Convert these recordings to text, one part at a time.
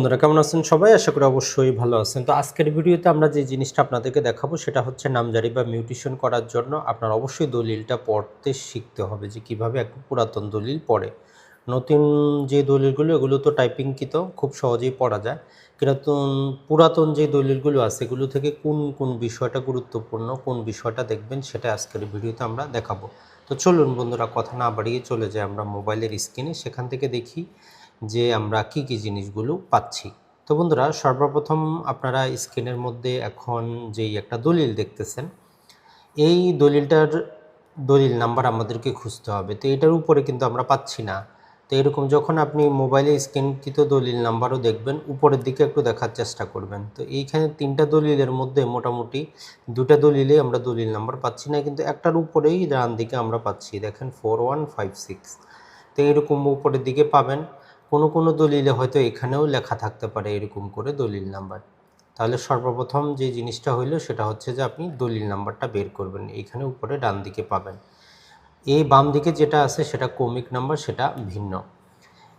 বন্ধুরা, কেমন আছেন সবাই? আশা করি অবশ্যই ভালো আছেন। তো আজকের ভিডিওতে আমরা যে জিনিসটা আপনাদেরকে দেখাবো, সেটা হচ্ছে নামজারি বা মিউটেশন করার জন্য আপনার অবশ্যই দলিলটা পড়তে শিখতে হবে যে কীভাবে এক পুরাতন দলিল পড়ে। নতুন যে দলিলগুলো, এগুলো তো টাইপিংকৃত, খুব সহজেই পড়া যায়। কিন্তু পুরাতন যে দলিলগুলো আছে, এগুলো থেকে কোন কোন বিষয়টা গুরুত্বপূর্ণ, কোন বিষয়টা দেখবেন, সেটা আজকের ভিডিওতে আমরা দেখাবো। তো চলুন বন্ধুরা, কথা না বাড়িয়ে চলে যাই আমরা মোবাইলের স্ক্রিনে। সেখান থেকে দেখি যে আমরা কি কি জিনিসগুলো পাচ্ছি। তো বন্ধুরা, সর্বপ্রথম আপনারা স্ক্রিনের মধ্যে এখন যেই একটা দলিল দেখতেছেন, এই দলিলটার দলিল নাম্বার আমাদেরকে খুঁজতে হবে। তো এটার উপরে কিন্তু আমরা পাচ্ছি না। তো এরকম যখন আপনি মোবাইলে স্ক্যানকৃত দলিল নাম্বারও দেখবেন, উপরের দিকে একটু দেখার চেষ্টা করবেন। তো এইখানে তিনটা দলিলের মধ্যে মোটামুটি দুটা দলিলে আমরা দলিল নাম্বার পাচ্ছি না, কিন্তু একটার উপরেই ডান দিকে আমরা পাচ্ছি। দেখেন, ফোর ওয়ান ফাইভ সিক্স। তো এরকম উপরের দিকে পাবেন। কোনো কোনো দলিলে হয়তো এখানেও লেখা থাকতে পারে এরকম করে দলিল নাম্বার। তাহলে সর্বপ্রথম যে জিনিসটা হইল সেটা হচ্ছে যে আপনি দলিল নাম্বারটা বের করবেন, এখানে উপরে ডান দিকে পাবেন। এই বাম দিকে যেটা আছে সেটা কমিক নাম্বার, সেটা ভিন্ন।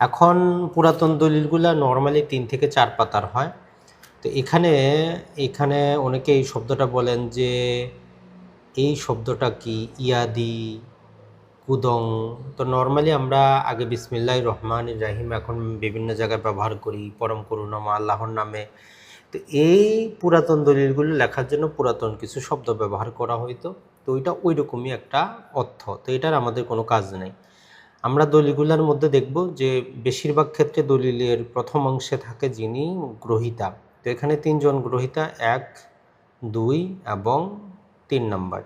এখন পুরাতন দলিলগুলা নর্মালি তিন থেকে চার পাতার হয়। তো এখানে এখানে অনেকে এই শব্দটা বলেন যে, এই শব্দটা কি? ইয়াদি কুদং। তো নর্মালি আমরা আগে বিসমিল্লাহ রহমান রাহিম, এখন বিভিন্ন জায়গায় ব্যবহার করি, পরম করুণামা আল্লাহর নামে। তো এই পুরাতন দলিলগুলো লেখার জন্য পুরাতন কিছু শব্দ ব্যবহার করা হইতো। তো ওইটা ওই রকমই একটা অর্থ। তো এটার আমাদের কোনো কাজ নেই। আমরা দলিলগুলোর মধ্যে দেখব যে বেশিরভাগ ক্ষেত্রে দলিলের প্রথম অংশে থাকে যিনি গ্রহিতা। তো এখানে তিনজন গ্রহিতা, এক, দুই এবং তিন নাম্বার।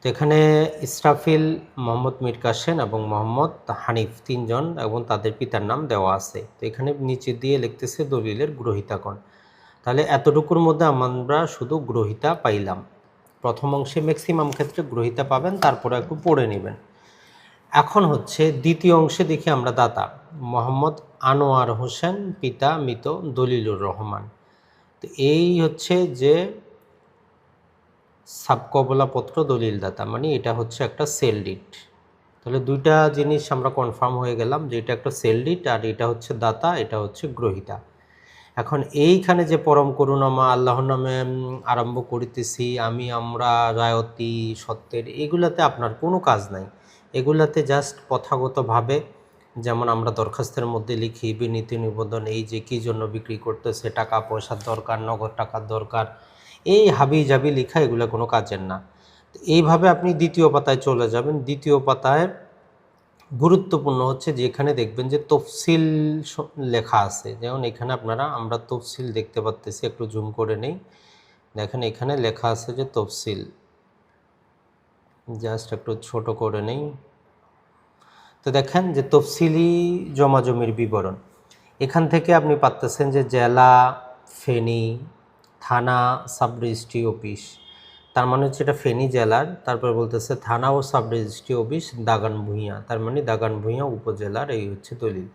তো এখানে ইসরাফিল মোহাম্মদ মীর কাসেম এবং মোহাম্মদ হানিফ তিনজন এবং তাদের পিতার নাম দেওয়া আছে। তো এখানে নিচে দিয়ে লিখতেছে দলিলের গ্রহিতাগণ। তাহলে এতটুকুর মধ্যে আমরা শুধু গ্রহিতা পাইলাম। প্রথম অংশে ম্যাক্সিমাম ক্ষেত্রে গ্রহিতা পাবেন, তারপরে একটু পড়ে নেবেন। এখন হচ্ছে দ্বিতীয় অংশে দেখি আমরা দাতা, মোহাম্মদ আনোয়ার হোসেন, পিতা মৃত দলিলুর রহমান। তো এই হচ্ছে যে সাবকবলাপত্র দলিলদাতা মানে এটা হচ্ছে একটা সেল ডিট তাহলে দুইটা জিনিস আমরা কনফার্ম হয়ে গেলাম যে এটা একটা সেল ডিট আর এটা হচ্ছে দাতা, এটা হচ্ছে গ্রহিতা। এখন এইখানে যে পরম করুণামা, আল্লাহর নামে আরম্ভ করিতেছি, আমি, আমরা, রায়তি, সত্যের, এগুলাতে আপনার কোনো কাজ নাই। এগুলাতে জাস্ট প্রথাগতভাবে যেমন আমরা দরখাস্তের মধ্যে লিখি, বিনীতি নিবেদন, এই যে কী জন্য বিক্রি করতেছে টাকা পয়সার দরকার, নগদ টাকার দরকার এই হাবি জাবি লেখা এগুলো কোনো কাজের না। এইভাবে আপনি দ্বিতীয় পাতায় চলে যাবেন। দ্বিতীয় পাতায় গুরুত্বপূর্ণ হচ্ছে যে এখানে দেখবেন যে তফসিল লেখা আছে। যেমন এখানে আপনারা, আমরা তফসিল দেখতে পাচ্তেছি একটু জুম করে নেই। দেখেন এখানে লেখা আছে যে তফসিল। জাস্ট একটু ছোট করে নেই। তো দেখেন যে তফসিলি জমা জমির বিবরণ। এখান থেকে আপনি পাচ্তেছেন যে জেলা, ফেনী থানা সাব রেজিস্ট্রি অফিস। তার মানে হচ্ছে এটা ফেনী জেলার, তারপর বলতেছে থানা ও sub registry office Dagan Bhuiyan তার মানে দাগান ভূঁইয়া উপজেলার এই হচ্ছে দলিল।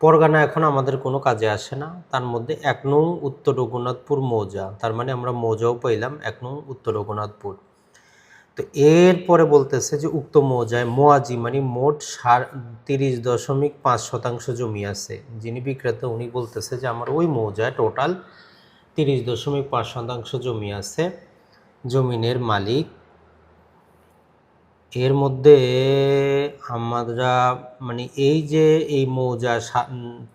পরগানা এখন আমাদের কোনো কাজে আসে না, তার মধ্যে এক নং উত্তর রঘুনাথপুর মৌজা, তার মানে আমরা মৌজাও পাইলাম এক নং উত্তর রঘুনাথপুর। তো এরপরে বলতেছে যে উক্ত মৌজায় মোয়াজি মানে মোট সার, তিরিশ দশমিক পাঁচ শতাংশ জমি আছে। যিনি বিক্রেতা, উনি বলতেছে যে আমার ওই মৌজায় টোটাল তিরিশ দশমিক পাঁচ শতাংশ জমি আছে। জমিনের মালিক। এর মধ্যে আমরা মানে এই যে এই মৌজা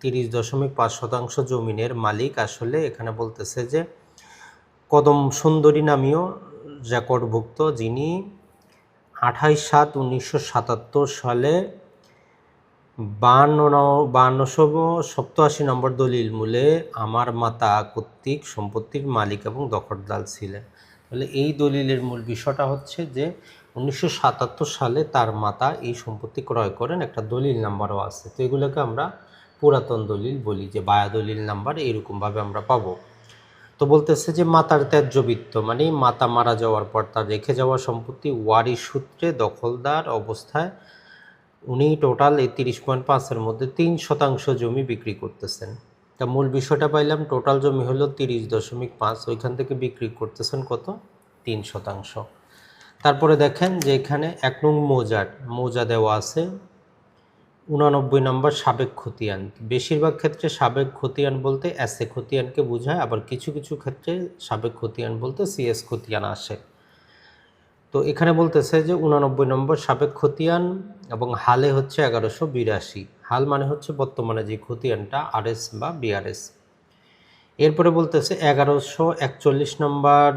তিরিশ দশমিক পাঁচ শতাংশ জমিনের মালিক আসলে এখানে বলতেছে যে কদম সুন্দরী নামীয় রেকর্ডভুক্ত যিনি আঠাইশ সাত উনিশশো সাতাত্তর সালে বান্ন বান্নশো সপ্তআশি নম্বর দলিল মূলে আমার মাতা কর্তৃক সম্পত্তির মালিক এবং দখলদার ছিলেন। তাহলে এই দলিলের মূল বিষয়টা হচ্ছে যে উনিশশো সাতাত্তর সালে তার মাতা এই সম্পত্তি ক্রয় করেন, একটা দলিল নাম্বারও আছে। তো এগুলোকে আমরা পুরাতন দলিল বলি যে বায়া দলিল নাম্বার, এরকমভাবে আমরা পাবো। তো বলতেছে যে মাতার ত্যায্যবৃত্ত মানে মাতা মারা যাওয়ার পর তার রেখে যাওয়া সম্পত্তি ওয়ারি সূত্রে দখলদার অবস্থায় উনি টোটাল এই তিরিশ পয়েন্ট পাঁচের মধ্যে তিন শতাংশ জমি বিক্রি করতেছেন। তা মূল বিষয়টা পাইলাম, টোটাল জমি হলো তিরিশ দশমিক পাঁচ, ওইখান থেকে বিক্রি করতেছেন কত? তিন শতাংশ। তারপরে দেখেন যে এখানে এক নং মৌজার, মৌজা দেওয়া আছে, উনানব্বই নম্বর সাবেক খতিয়ান। বেশিরভাগ ক্ষেত্রে সাবেক খতিয়ান বলতে এস এ খতিয়ানকে বোঝায়, আবার কিছু কিছু ক্ষেত্রে সাবেক খতিয়ান বলতে সিএস খতিয়ান আসে। তো এখানে বলতেছে যে উনানব্বই নম্বর সাবেক খতিয়ান এবং হালে হচ্ছে এগারোশো বিরাশি। হাল মানে হচ্ছে বর্তমানে যে খতিয়ানটা আরএস বা বিআরএস। এরপরে বলতেছে এগারোশো একচল্লিশ নম্বর,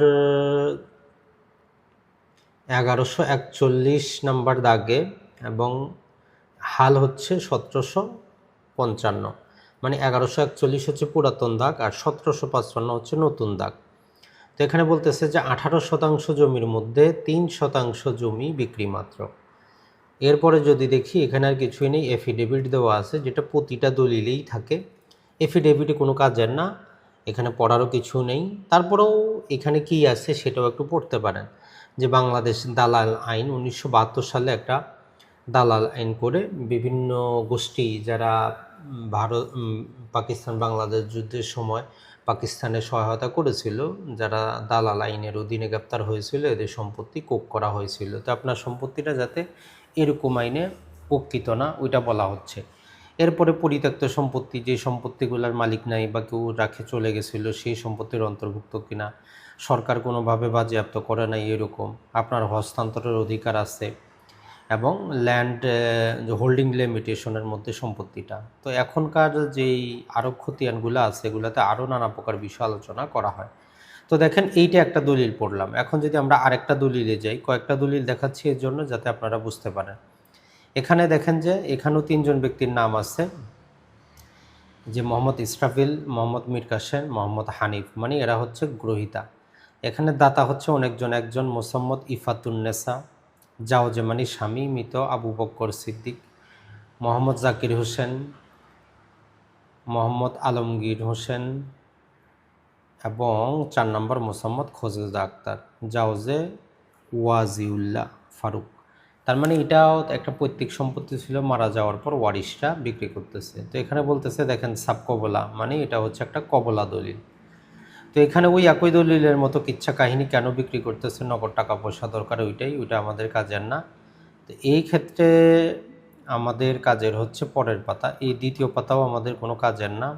এগারোশো একচল্লিশ নম্বর দাগে এবং হাল হচ্ছে সতেরোশো পঞ্চান্ন। মানে এগারোশো একচল্লিশ হচ্ছে পুরাতন দাগ আর সতেরোশো পাঁচপান্ন হচ্ছে নতুন দাগ। তো এখানে বলতেছে যে আঠারো শতাংশ জমির মধ্যে তিন শতাংশ জমি বিক্রি মাত্র। এরপরে যদি দেখি, এখানে আর কিছুই নেই এফিডেভিট দেওয়া আছে, যেটা প্রতিটা দলিলেই থাকে। এফিডেভিটে কোনো কাজের না, এখানে পড়ারও কিছু নেই। তারপরেও এখানে কি আছে সেটাও একটু পড়তে পারেন। যে বাংলাদেশ দালাল আইন উনিশশো বাহাত্তর সালে একটা দালাল আইন করে বিভিন্ন গোষ্ঠী, যারা ভারত পাকিস্তান, বাংলাদেশ যুদ্ধের সময় পাকিস্তানের সহায়তা করেছিল, যারা দালাল আইনের অধীনে গ্রেপ্তার হয়েছিল, এদের সম্পত্তি কোক করা হয়েছিল। তো আপনার সম্পত্তিটা যাতে এরকম আইনে প্রকৃত না, ওইটা বলা হচ্ছে। এরপরে পরিত্যক্ত সম্পত্তি, যে সম্পত্তিগুলোর মালিক নাই বা কেউ রাখে চলে গেছিল, সেই সম্পত্তির অন্তর্ভুক্ত কিনা, সরকার কোনোভাবে বাজেয়াপ্ত করে নাই এরকম, আপনার হস্তান্তরের অধিকার আছে এবং ল্যান্ড হোল্ডিং লিমিটেশনের মধ্যে সম্পত্তিটা। তো এখনকার যেই আরও খতিয়ানগুলো আছে, এগুলোতে আরও নানা প্রকার বিষয় আলোচনা করা হয়। তো দেখেন, এইটা একটা দলিল পড়লাম। এখন যদি আমরা আরেকটা দলিলে যাই, কয়েকটা দলিল দেখাচ্ছি এর জন্য যাতে আপনারা বুঝতে পারেন। এখানে দেখেন যে, এখানেও তিনজন ব্যক্তির নাম আছে, যে মোহাম্মদ ইসরাফিল, মোহাম্মদ মির কাসেম মোহাম্মদ হানিফ মানে এরা হচ্ছে গ্রহিতা। এখানে দাতা হচ্ছে অনেকজন, একজন মোসাম্মদ ইফাতুন্নেসা জাওজে মানে স্বামী মৃত আবু বক্কর সিদ্দিক, মোহাম্মদ জাকির হোসেন, মোহাম্মদ আলমগীর হোসেন এবং চার নম্বর মোসাম্মদ খোজেজা আক্তার। জাওজে ওয়াজিউল্লাহ ফারুক। তার মানে এটাও একটা পৈতৃক সম্পত্তি ছিল, মারা যাওয়ার পর ওয়ারিশটা বিক্রি করতেছে। তো এখানে বলতেছে, দেখেন সাব কবলা মানে এটা হচ্ছে একটা কবলা দলিল। তো এখানে ওই একই দলিলের মতো কিচ্ছা কাহিনী কেন বিক্রি করতেছে? নগদ টাকা পয়সা দরকার ওইটাই, ওইটা আমাদের কাজের না। তো এই ক্ষেত্রে আমাদের কাজের হচ্ছে পরের পাতা, এই দ্বিতীয় পাতাও আমাদের কোনো কাজের না।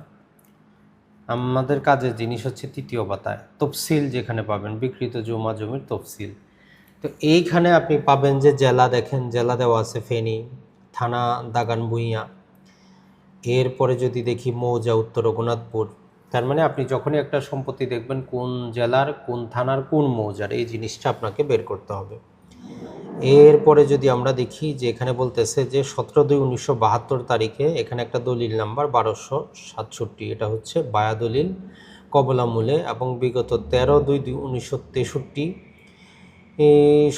আমাদের কাজের জিনিস হচ্ছে তৃতীয় পাতায় তফসিল যেখানে পাবেন বিকৃত জমা জমির তফসিল। তো এইখানে আপনি পাবেন যে জেলা, দেখেন জেলা দেওয়া আছে ফেনী, থানা দাগান ভুইয়া এরপরে যদি দেখি মৌজা, উত্তর রঘুনাথপুর তার মানে আপনি যখনই একটা সম্পত্তি দেখবেন, কোন জেলার, কোন থানার, কোন মৌজার, এই জিনিসটা আপনাকে বের করতে হবে। এরপরে যদি আমরা দেখি যে এখানে বলতেছে যে সতেরো দুই উনিশশো বাহাত্তর তারিখে এখানে একটা দলিল নাম্বার বারোশো সাতষট্টি, এটা হচ্ছে বায়া দলিল কবলামূলে এবং বিগত তেরো দুই দুই উনিশশো তেষট্টি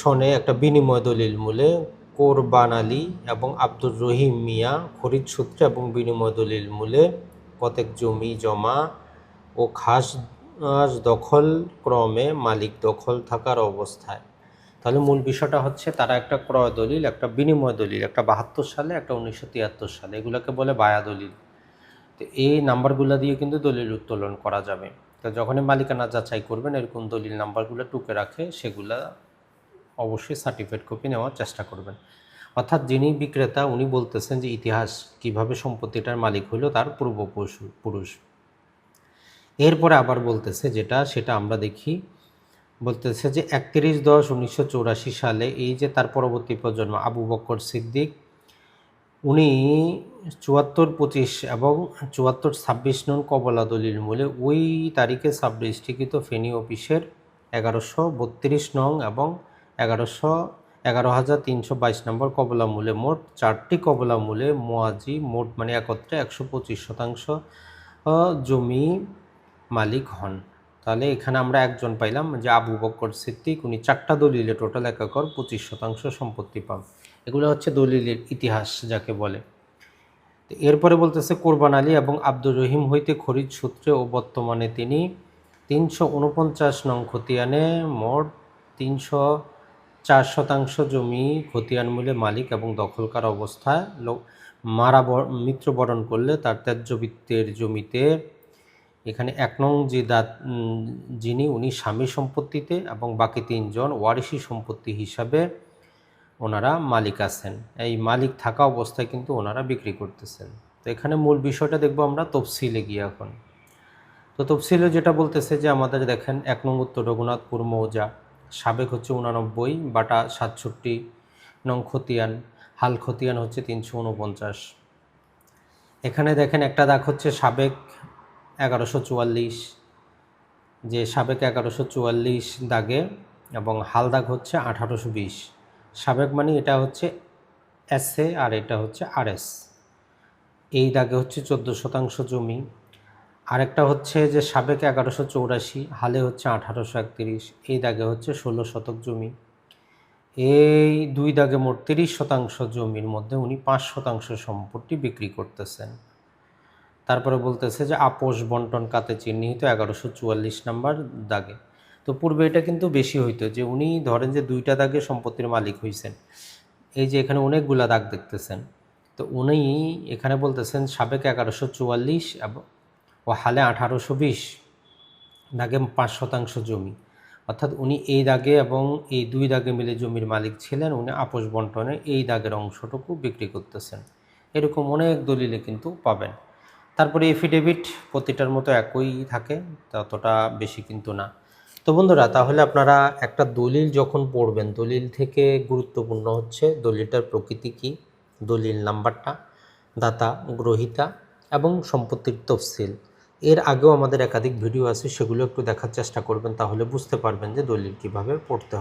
সনে একটা বিনিময় দলিল মূলে, কোরবান আলী এবং আব্দুর রহিম মিয়া খরিদ সূত্রে এবং বিনিময় দলিল মূলে প্রত্যেক জমি জমা ও খাস দখল ক্রমে মালিক দখল থাকার অবস্থায়। তাহলে মূল বিষয়টা হচ্ছে তারা একটা ক্রয় দলিল, একটা বিনিময় দলিল, একটা বাহাত্তর সালে, একটা উনিশশো তিয়াত্তর সালে, এগুলোকে বলে বায়া দলিল। তো এই নাম্বারগুলো দিয়ে কিন্তু দলিল উত্তোলন করা যাবে। তো যখনই মালিকানা যাচাই করবেন, এরকম দলিল নাম্বারগুলো টুকে রাখে, সেগুলা অবশ্যই সার্টিফিকেট কপি নেওয়ার চেষ্টা করবেন। অর্থাৎ যিনি বিক্রেতা, উনি বলতেছেন যে ইতিহাস, কীভাবে সম্পত্তিটার মালিক হলো তার পূর্বপুরুষ, পুরুষ। এরপরে আবার বলতেছে যেটা, সেটা আমরা দেখি। বলতেছে যে একত্রিশ দশ উনিশশো সালে এই যে তার পরবর্তী প্রজন্ম, আবু বক্কর সিদ্দিক, উনি চুয়াত্তর পঁচিশ এবং চুয়াত্তর ছাব্বিশ নং কবলা দলিল মূলে ওই তারিখে সাব ডিস্ট্রিক্ট ফেনী অফিসের এগারোশো বত্রিশ নং এবং এগারোশো এগারো হাজার তিনশো বাইশ নম্বর কবলা মূলে মোট চারটি কবলা মূলে মোয়াজি মোট মানে একত্রে একশো পঁচিশ শতাংশ জমি মালিক হন। তাহলে এখানে আমরা একজন পাইলাম যে আবু বক্কর সিদ্দিক, উনি চারটা দলিলে টোটাল একাকর পঁচিশ শতাংশ সম্পত্তি পান। এগুলো হচ্ছে দলিলের ইতিহাস যাকে বলে। এরপরে বলতেছে, কোরবান আলী এবং আব্দুর রহিম হইতে খরিদ সূত্রে ও বর্তমানে তিনি তিনশো উনপঞ্চাশ নং খতিয়ানে মোট তিনশো চার শতাংশ জমি খতিয়ান মূলে মালিক এবং দখলকার অবস্থায় মারা মৃত্যুবরণ করলে তার ত্যায্যবৃত্তের জমিতে এখানে এক নং যে দাত যিনি উনি স্বামী সম্পত্তিতে এবং বাকি তিনজন ওয়ারিশি সম্পত্তি হিসাবে ওনারা মালিক আছেন। এই মালিক থাকা অবস্থায় কিন্তু ওনারা বিক্রি করতেছেন। তো এখানে মূল বিষয়টা দেখব আমরা তফসিলে গিয়ে এখন। তো তফসিলে যেটা বলতেছে যে আমাদের দেখেন এক নং উত্তর রঘুনাথপুর মৌজা। সাবেক হচ্ছে উনানব্বই, বাটা সাতষট্টি, নং খতিয়ান, হাল খতিয়ান হচ্ছে তিনশো উনপঞ্চাশ। এখানে দেখেন একটা দাগ হচ্ছে সাবেক এগারোশো চুয়াল্লিশ, যে সাবেক এগারোশো চুয়াল্লিশ দাগে এবং হাল দাগ হচ্ছে আঠারোশো বিশ। সাবেক মানে এটা হচ্ছে এস আর এটা হচ্ছে আর এস। এই দাগে হচ্ছে চোদ্দ শতাংশ জমি। আরেকটা হচ্ছে যে সাবেক এগারোশো চৌরাশি, হালে হচ্ছে আঠারোশো একত্রিশ, এই দাগে হচ্ছে ষোলো শতক জমি। এই দুই দাগে মোট তিরিশ শতাংশ জমির মধ্যে উনি পাঁচ শতাংশ সম্পত্তি বিক্রি করতেছেন। তারপরে বলতেছে যে আপোষ বন্টন কাতে চিহ্নিত এগারোশো চুয়াল্লিশ নাম্বার দাগে। তো পূর্বে এটা কিন্তু বেশি হইতো যে উনি ধরেন যে দুইটা দাগে সম্পত্তির মালিক হইছেন। এই যে এখানে অনেকগুলা দাগ দেখতেছেন। তো উনি এখানে বলতেছেন সাবেক এগারোশো চুয়াল্লিশ এবং ও হালে আঠারোশো বিশ দাগে পাঁচ শতাংশ জমি। অর্থাৎ উনি এই দাগে এবং এই দুই দাগে মিলে জমির মালিক ছিলেন, উনি আপোষ বন্টনে এই দাগের অংশটুকু বিক্রি করতেছেন। এরকম অনেক দলিলে কিন্তু পাবেন। তারপরে এফিডেভিট প্রতিটার মতো একই থাকে, ততটা বেশি কিন্তু না। তো বন্ধুরা, তাহলে আপনারা একটা দলিল যখন পড়বেন, দলিল থেকে গুরুত্বপূর্ণ হচ্ছে দলিলটার প্রকৃতি কী, দলিল নাম্বারটা, দাতা, গ্রহিতা এবং সম্পত্তির তফসিল। এর আগেও আমাদের একাধিক ভিডিও আছে, সেগুলো একটু দেখার চেষ্টা করবেন, তাহলে বুঝতে পারবেন যে দলিল কীভাবে পড়তে হবে।